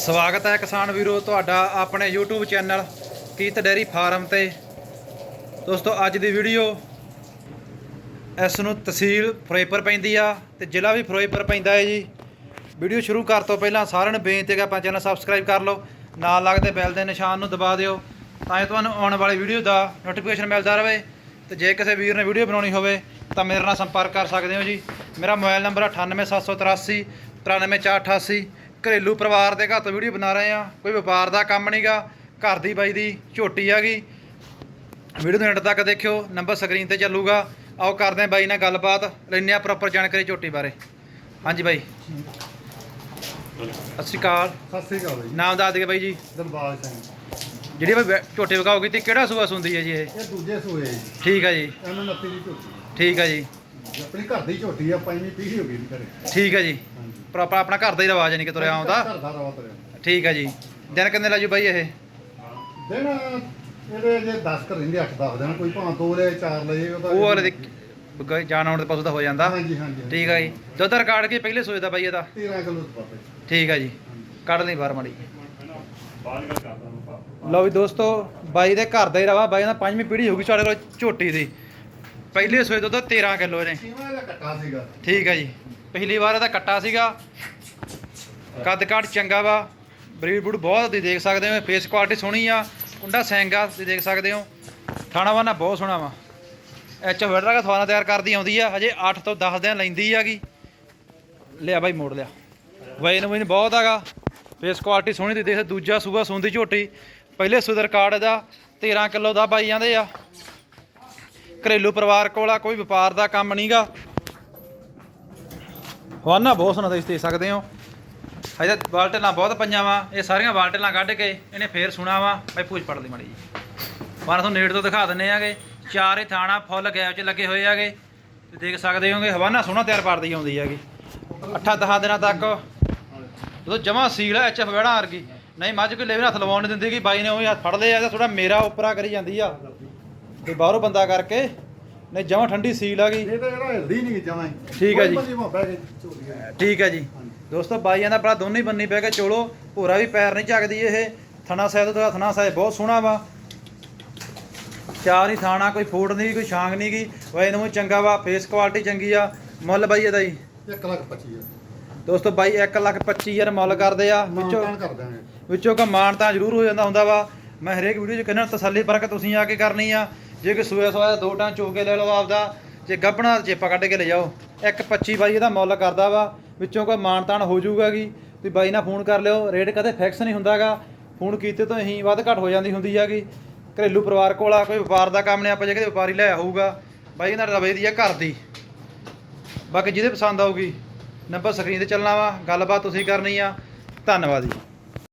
ਸਵਾਗਤ ਹੈ ਕਿਸਾਨ ਵੀਰੋ, ਤੁਹਾਡਾ ਆਪਣੇ YouTube ਚੈਨਲ ਕੀਤ ਡੈਰੀ ਫਾਰਮ ਤੇ। ਦੋਸਤੋ, ਅੱਜ ਦੀ ਵੀਡੀਓ ਇਸ ਨੂੰ ਤਹਿਸੀਲ ਫਿਰੋਜ਼ਪੁਰ ਪੈਂਦੀ ਆ ਤੇ ਜ਼ਿਲ੍ਹਾ ਵੀ ਫਿਰੋਜ਼ਪੁਰ ਪੈਂਦਾ ਹੈ ਜੀ। ਵੀਡੀਓ ਸ਼ੁਰੂ ਕਰ ਤੋਂ ਪਹਿਲਾਂ ਸਾਰਿਆਂ ਨੂੰ ਬੇਨਤੀ ਹੈ ਕਿ ਆਪਣਾ ਚੈਨਲ ਸਬਸਕ੍ਰਾਈਬ ਕਰ ਲਓ, ਨਾਲ ਲੱਗਦੇ ਬੈਲ ਦੇ ਨਿਸ਼ਾਨ ਨੂੰ ਦਬਾ ਦਿਓ ਤਾਂ ਜੋ ਤੁਹਾਨੂੰ ਆਉਣ ਵਾਲੀ ਵੀਡੀਓ ਦਾ ਨੋਟੀਫਿਕੇਸ਼ਨ ਮਿਲਦਾ ਰਹੇ। ਤੇ ਜੇ ਕਿਸੇ ਵੀਰ ਨੇ ਵੀਡੀਓ ਬਣਾਉਣੀ ਹੋਵੇ ਤਾਂ ਮੇਰੇ ਨਾਲ ਸੰਪਰਕ ਕਰ ਸਕਦੇ ਹੋ ਜੀ। ਮੇਰਾ ਮੋਬਾਈਲ ਨੰਬਰ 98783 93488 ਘਰੇਲੂ ਪਰਿਵਾਰ ਦੇ ਘਰ ਤੋਂ ਵੀਡੀਓ ਬਣਾ ਰਹੇ ਆ ਕੋਈ ਵਪਾਰ ਦਾ ਕੰਮ ਨਹੀਂਗਾ। ਘਰ ਦੀ ਬਾਈ ਦੀ ਝੋਟੀ ਹੈਗੀ ਵੀਡੀਓ ਦੇ ਐਂਡ ਤੱਕ ਦੇਖਿਓ। ਨੰਬਰ ਸਕਰੀਨ ਤੇ ਚੱਲੂਗਾ। ਆਓ ਕਰਦੇ ਹਾਂ ਬਾਈ ਨਾਲ ਗੱਲਬਾਤ। ਲੈਂਦੇ ਆ ਪ੍ਰੋਪਰ ਜਾਣਕਾਰੀ ਝੋਟੀ ਬਾਰੇ। ਹਾਂਜੀ ਬਾਈ। ਸਤਿ ਸ਼੍ਰੀ ਅਕਾਲ। ਸਤਿ ਸ੍ਰੀ ਅਕਾਲ ਜੀ ਨਾਮ ਦੱਸ ਦਿਓ ਬਾਈ ਜੀ। ਦਰਬਾਰ ਸਿੰਘ। ਜਿਹੜੀ ਬਾਈ ਵੈ- ਝੋਟੀ ਵਿਕਾਓਗੀ ਤੇ ਕਿਹੜਾ ਸੂਆ ਸੁੰਦੀ ਹੈ ਜੀ ਇਹ? ਇਹ ਦੂਜੇ ਸੂਏ ਜੀ। ਠੀਕ ਹੈ ਜੀ। ਇਹਨਾਂ ਨੱਤੀ ਦੀ ਝੋਟੀ। ਠੀਕ ਹੈ ਜੀ। ਆਪਣੀ ਘਰ ਦੀ ਝੋਟੀ ਆ ਪੰਜਵੀਂ ਪੀੜ੍ਹੀ ਹੋ ਗਈ ਜੀ ਘਰੇ। ਠੀਕ ਹੈ ਜੀ। ਪ੍ਰੋਪਰ ਆਪਣਾ ਘਰ ਦਾ ਹੀ ਰਿਵਾਜ ਨਹੀਂ ਕਿ ਤੁਰਿਆ ਆਉਂਦਾ। ਘਰ ਦਾ ਰਵਾ ਤੁਰਿਆ ਠੀਕ ਹੈ ਜੀ। ਦਿਨ ਕਿੰਨੇ ਲਾਜੂ ਬਾਈ ਇਹ? ਦਿਨ ਇਹਦੇ ਜੇ 10 ਕਰ ਰਹਿੰਦੇ 8 10 ਦਿਨ ਕੋਈ ਭਾਂ ਦੋ ਲੈ ਚਾਰ ਲਏ ਉਹਦਾ ਉਹ ਵਾਲੇ ਦੇ ਗ- ਜਾਣ ਆਉਣ ਦੇ ਪਸ਼ੂ ਦਾ ਹੋ ਜਾਂਦਾ। ਹਾਂਜੀ ਹਾਂਜੀ ਠੀਕ ਹੈ ਜੀ। ਦੁੱਧ ਰਿਕਾਰਡ ਕੀ ਪਹਿਲੇ ਸੂਏ ਦਾ ਬਾਈ ਇਹਦਾ? 13 ਕਿਲੋ ਦੁੱਧ ਪਾਪੇ ਠੀਕ ਹੈ ਜੀ। ਕੱਢ ਲਈ ਬਾਹਰ ਮਾੜੀ। ਲਓ ਵੀ ਦੋਸਤੋ ਬਾਈ ਦੇ ਘਰ ਦਾ ਹੀ ਰਵਾ ਬਾਈ ਦਾ ਪੰਜਵੀਂ ਪੀੜ੍ਹੀ ਹੋਊਗੀ ਸਾਡੇ ਕੋਲ ਝੋਟੀ ਦੀ। ਪਹਿਲੇ ਸੂਏ ਦੁੱਧ 13 ਕਿਲੋ ਨੇ ਕਿਵੇਂ ਦਾ ਕੱਟਾ ਸੀਗਾ। ਠੀਕ ਹੈ ਜੀ। ਪਿਛਲੀ ਵਾਰ ਇਹਦਾ ਕੱਟਾ ਸੀਗਾ। ਕੱਦ ਕਾਠ ਚੰਗਾ ਵਾ। ਬਰੀਡ ਬੂਡ ਬਹੁਤ ਦੀ ਦੇਖ ਸਕਦੇ ਹੋ ਫੇਸ ਕੁਆਲਿਟੀ ਸੋਹਣੀ ਆ। ਕੁੰਡਾ ਸੈਂਗਾ ਤੁਸੀਂ ਦੇਖ ਸਕਦੇ ਹੋ। ਥਾਣਾ ਵਾਨਾ ਬਹੁਤ ਸੋਹਣਾ ਵਾ। ਐਚ ਵੜਰਾ ਦਾ ਥਾਣਾ ਤਿਆਰ ਕਰਦੀ ਆਉਂਦੀ ਆ। ਹਜੇ 8 ਤੋਂ 10 ਦਿਨ ਲੈਂਦੀ ਆਗੀ। ਲਿਆ ਬਾਈ, ਮੋੜ ਲਿਆ। ਵਜਨ ਵਜਨ ਬਹੁਤ ਹੈਗਾ ਫੇਸ ਕੁਆਲਿਟੀ ਸੋਹਣੀ ਦੀ ਦੇਖ ਦੂਜਾ ਸੂਆ ਸੁੰਦੀ ਝੋਟੀ। ਪਹਿਲੇ ਸੁਦਰ ਕਾਰਡ ਦਾ 13 ਕਿਲੋ ਦਾ ਬਾਈ ਜਾਂਦੇ ਆ। ਘਰੇਲੂ ਪਰਿਵਾਰ ਕੋਲ ਆ, ਕੋਈ ਵਪਾਰ ਦਾ ਕੰਮ ਨਹੀਂਗਾ ਹਵਾਨਾ ਬਹੁਤ ਸੋਹਣਾ ਤੁਸੀਂ ਦੇਖ ਸਕਦੇ ਹੋ। ਹਜੇ ਬਾਲਟਲਾਂ ਬਹੁਤ ਪਈਆਂ ਵਾ, ਇਹ ਸਾਰੀਆਂ ਬਾਲਟਲਾਂ ਕੱਢ ਕੇ ਇਹਨੇ ਫੇਰ ਸੁਣਾ ਵਾ। ਭਾਈ ਪੂਛ ਪੜ ਲਈ ਮਾੜੀ ਜੀ ਪਰ ਤੁਹਾਨੂੰ ਨੇੜ ਤੋਂ ਦਿਖਾ ਦਿੰਨੇ ਆਗੇ। ਚਾਰੇ ਥਾਣਾ ਫੁੱਲ ਗੈਪ 'ਚ ਲੱਗੇ ਹੋਏ ਆਗੇ। ਤੇ ਦੇਖ ਸਕਦੇ ਹੋਗੇ, ਹਵਾਨਾ ਸੋਹਣਾ ਤਿਆਰ ਕਰਦੀ ਆਉਂਦੀ ਹੈਗੀ ਅੱਠਾਂ ਦਹਾਂ ਦਿਨਾਂ ਤੱਕ। ਜਦੋਂ ਜਮਾ ਸੀਲ ਐ ਐਚਐਫ ਵੜਾ ਵਰਗੀ। ਨਹੀਂ, ਮੱਝ ਕੋਈ ਲੈਵੇ ਹੱਥ ਲਵਾਉਣ ਨਹੀਂ ਦਿੰਦੀ ਕਿ ਬਾਈ ਨੇ ਉਹ ਹੱਥ ਫੜ ਲਿਆ ਤਾਂ ਥੋੜਾ ਮੇਰਾ ਉਪਰਾ ਕਰੀ ਜਾਂਦੀ ਆ। ਤੇ ਬਾਹਰੋਂ ਬੰਦਾ ਕਰਕੇ ਨਹੀਂ ਜਮਾ ਠੰਡੀ ਸੀਲ ਆ ਗਈ। ਇਹ ਤਾਂ ਜਿਹੜਾ ਹਿਲਦੀ ਨਹੀਂ ਜਮਾਂ ਹੀ। ਠੀਕ ਹੈ ਜੀ। ਕੋਈ ਮੋਹ ਬਹਿ ਕੇ ਆ। ਠੀਕ ਹੈ ਜੀ। ਦੋਸਤੋ ਬਾਈਆਂ ਦਾ ਭਰਾ ਦੋਨੇ ਬੰਨੀ ਪੈ ਕੇ ਚੋਲੋ। ਭੋਰਾ ਵੀ ਪੈਰ ਨਹੀਂ ਚੱਕਦੀ ਇਹ। ਥਣਾ ਸਾਹਿਬ ਦਾ ਥਣਾ ਸਾਹਿਬ ਬਹੁਤ ਸੋਹਣਾ ਵਾ। ਚਾਰ ਹੀ ਥਾਣਾ ਕੋਈ ਫੋੜ ਨਹੀਂ ਕੋਈ ਛਾਂਗ ਨਹੀਂ ਗਈ। ਵੈਨ ਨੂੰ ਚੰਗਾ ਵਾ ਫੇਸ ਕੁਆਲਿਟੀ ਚੰਗੀ ਆ। ਮੁੱਲ ਬਾਈ ਇਹਦਾ ਜੀ। ਇੱਕ ਲੱਖ ਪੱਚੀ ਆ ਦੋਸਤੋ ਬਾਈ 1 ਲੱਖ 25000 ਮੁੱਲ ਕਰਦੇ ਆ। ਵਿੱਚੋਂ ਮਾਨ ਕਰ ਦਾਂਗੇ ਵਿੱਚੋਂ ਕਾ ਮਾਣ ਤਾਂ ਜ਼ਰੂਰ ਹੋ ਜਾਂਦਾ ਹੁੰਦਾ ਵਾ। ਮੈਂ ਹਰੇਕ ਵੀਡੀਓ 'ਚ ਕਹਿੰਦਾ ਤਸੱਲੀ ਪਰਖ ਤੁਸੀਂ ਆ ਕੇ ਕਰਨੀ ਆ। ਜੇ ਕੋਈ ਸੂਆ ਸਵਾਇਆ ਦੋ ਟਾਂ ਚੋ ਕੇ ਲੈ ਲਓ ਆਪਦਾ, ਜੇ ਗੱਭਣਾ ਚੇਪਾ ਕੱਢ ਕੇ ਲੈ ਜਾਓ। ਇੱਕ 25 ਬਾਈ ਇਹਦਾ ਮੁੱਲ ਕਰਦਾ ਵਾ, ਵਿੱਚੋਂ ਕੋਈ ਮਾਣ ਤਾਣ ਹੋ ਜਾਊਗਾਗੀ ਤੁਸੀਂ ਬਾਈ ਨਾਲ ਫੋਨ ਕਰ ਲਿਓ, ਰੇਟ ਕਦੇ ਫਿਕਸ ਨਹੀਂ ਹੁੰਦਾਗਾ। ਫੋਨ ਕੀਤੇ ਤੋਂ ਹੀ ਵੱਧ ਘੱਟ ਹੋ ਜਾਂਦੀ ਹੁੰਦੀ ਹੈਗੀ ਘਰੇਲੂ ਪਰਿਵਾਰ ਕੋਲ ਆ, ਕੋਈ ਵਪਾਰ ਦਾ ਕੰਮ ਨਹੀਂ, ਆਪਾਂ ਜੇ ਕਿਤੇ ਵਪਾਰੀ ਲੈ ਆਊਗਾ, ਬਾਈ ਇਹਨਾਂ ਰਵੇ ਦੀ ਆ ਘਰ ਦੀ। ਬਾਕੀ ਜਿਹਦੇ ਪਸੰਦ ਆਊਗੀ ਨੰਬਰ ਸਕਰੀਨ ਤੇ ਚੱਲਣਾ ਵਾ, ਗੱਲਬਾਤ ਤੁਸੀਂ ਕਰਨੀ ਆ। ਧੰਨਵਾਦ ਜੀ।